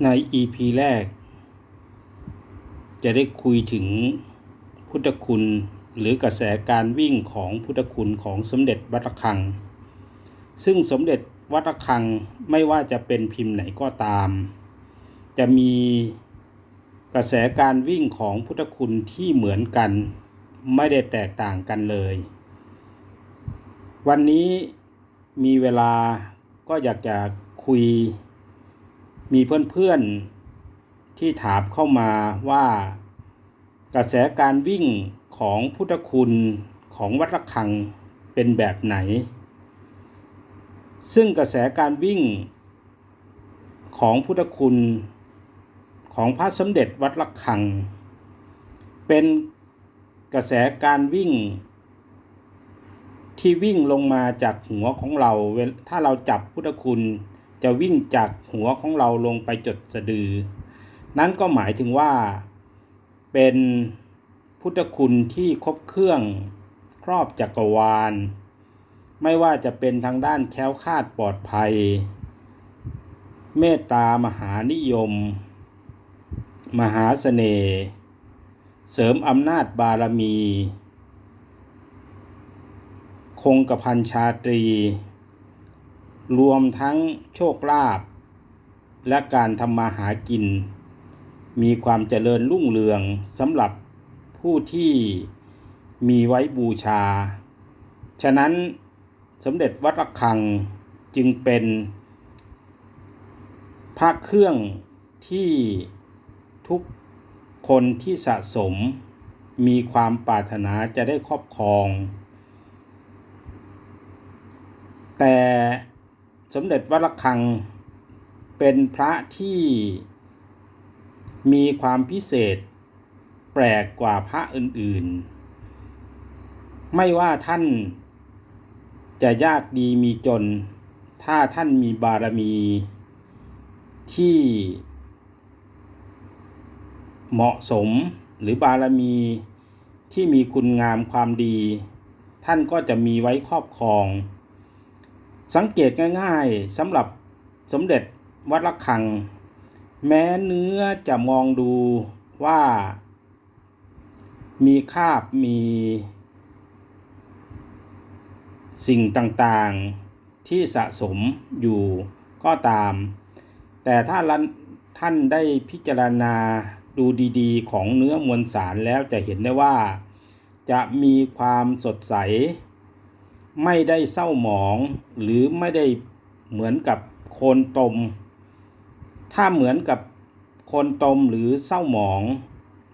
ใน EP แรก จะได้คุยถึงพุทธคุณหรือกระแสการวิ่งของพุทธคุณของสมเด็จวัดระฆัง ซึ่งสมเด็จวัดระฆังไม่ว่าจะเป็นพิมพ์ไหนก็ตาม จะมีกระแสการวิ่งของพุทธคุณที่เหมือนกัน ไม่ได้แตกต่างกันเลย วันนี้มีเวลาก็อยากจะคุย มีเพื่อนๆที่ถามเข้ามาว่ากระแสการวิ่งของพุทธคุณของวัดระฆังเป็นแบบไหน ซึ่งกระแสการวิ่งของพุทธคุณของพระสมเด็จวัดระฆัง เป็นกระแสการวิ่ง ที่วิ่งลงมาจากหัวของเราเวลถ้าเราจับพุทธคุณ จะวิ่งจากหัวของเราลงไปจดสะดือ นั้นก็หมายถึงว่า เป็นพุทธคุณที่ครบเครื่องครอบจักรวาล ไม่ว่าจะเป็นทางด้านแค้วคาดปลอดภัย เมตตามหานิยม มหาเสน่ห์เสริมอำนาจบารมี คงกระพันชาตรี รวมทั้งโชคลาภและการทำมาหากิน มีความเจริญรุ่งเรืองสำหรับผู้ที่มีไว้บูชา ฉะนั้นสมเด็จวัดระฆังจึงเป็นพระเครื่องที่ทุกคนที่สะสมมีความปรารถนาจะได้ครอบครอง แต่ สมเด็จวัดระฆังเป็นพระที่มีความพิเศษแปลกกว่าพระอื่นๆ ไม่ว่าท่านจะยากดีมีจน ถ้าท่านมีบารมีที่เหมาะสมหรือบารมีที่มีคุณงามความดี ท่านก็จะมีไว้ครอบครอง สังเกตง่ายๆสำหรับสมเด็จวัดระฆัง แม้เนื้อจะมองดูว่า มีคาบมี สิ่งต่างๆที่สะสมอยู่ก็ตาม แต่ถ้าท่านได้พิจารณาดูดีๆ ของเนื้อมวลสารแล้วจะเห็นได้ว่า จะมีความสดใส ไม่ได้เศร้าหมอง หรือไม่ได้เหมือนกับโคนตม ถ้าเหมือนกับโคนตมหรือเศร้าหมอง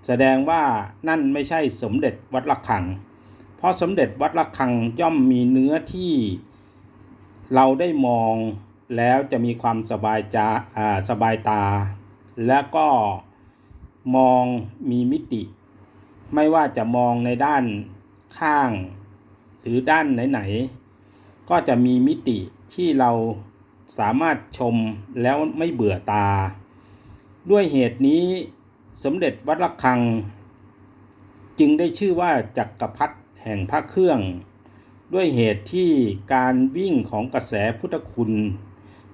แสดงว่านั่นไม่ใช่สมเด็จวัดระฆัง เพราะสมเด็จวัดระฆังย่อมมีเนื้อที่เราได้มองแล้วจะมีความสบายจาสบายตา และก็มองมีมิติ ไม่ว่าจะมองในด้านข้าง หรือด้านไหนๆ ก็จะมีมิติที่เราสามารถชมแล้วไม่เบื่อตา ด้วยเหตุนี้สมเด็จวัดระฆัง จึงได้ชื่อว่าจักรพรรดิแห่งพระเครื่อง ด้วยเหตุที่การวิ่งของกระแสพุทธคุณ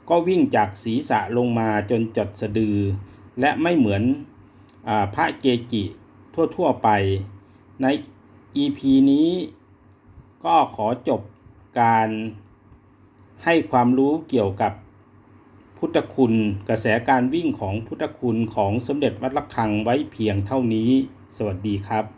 ก็วิ่งจากศีรษะลงมาจนจดสะดือ และไม่เหมือนอพระเกจิทั่ว ๆ ไปใน EP นี้ ก็ขอจบการให้ความรู้เกี่ยวกับพุทธคุณกระแสการวิ่งของพุทธคุณของสมเด็จวัดระฆังไว้เพียงเท่านี้ สวัสดีครับ